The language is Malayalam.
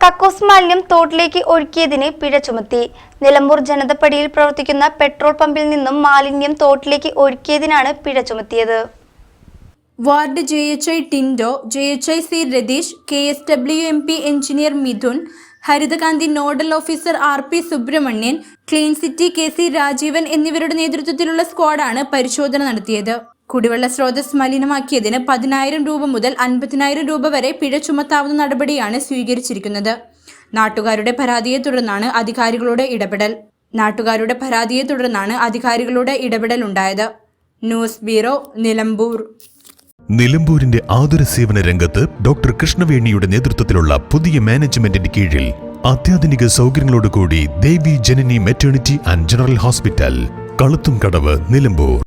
കക്കൂസ് മാലിന്യം തോട്ടിലേക്ക് ഒഴുക്കിയതിന് പിഴ ചുമത്തി. നിലമ്പൂർ ജനതപ്പടിയിൽ പ്രവർത്തിക്കുന്ന പെട്രോൾ പമ്പിൽ നിന്നും മാലിന്യം തോട്ടിലേക്ക് ഒഴുക്കിയതിനാണ് പിഴ ചുമത്തിയത്. Ward J H I ടിൻഡോ J H I C Ratheesh K S W M P engineer Mithun Harithakanthi nodal officer R P Subramanian clean city K C Rajeevan എന്നിവരുടെ നേതൃത്വത്തിലുള്ള സ്ക്വാഡാണ് പരിശോധന നടത്തിയത്. കുടിവെള്ള സ്രോതസ് മലിനമാക്കിയതിന് പതിനായിരം രൂപ മുതൽ അൻപതിനായിരം രൂപ വരെ പിഴ ചുമത്താവുന്ന നടപടിയാണ് സ്വീകരിച്ചിരിക്കുന്നത്. നാട്ടുകാരുടെ പരാതിയെ തുടർന്നാണ് അധികാരികളുടെ ഇടപെടൽ. നാട്ടുകാരുടെ പരാതിയെ തുടർന്നാണ് അധികാരികളുടെ ഇടപെടൽ ഉണ്ടായത്. News bureau Nilambur. നിലമ്പൂരിന്റെ ആതുര സേവന രംഗത്ത് ഡോക്ടർ കൃഷ്ണവേണിയുടെ നേതൃത്വത്തിലുള്ള പുതിയ മാനേജ്മെന്റിന്റെ കീഴിൽ അത്യാധുനിക സൗകര്യങ്ങളോടുകൂടി Devi Janani maternity and general hospital Kaluthumkadavu Nilambur.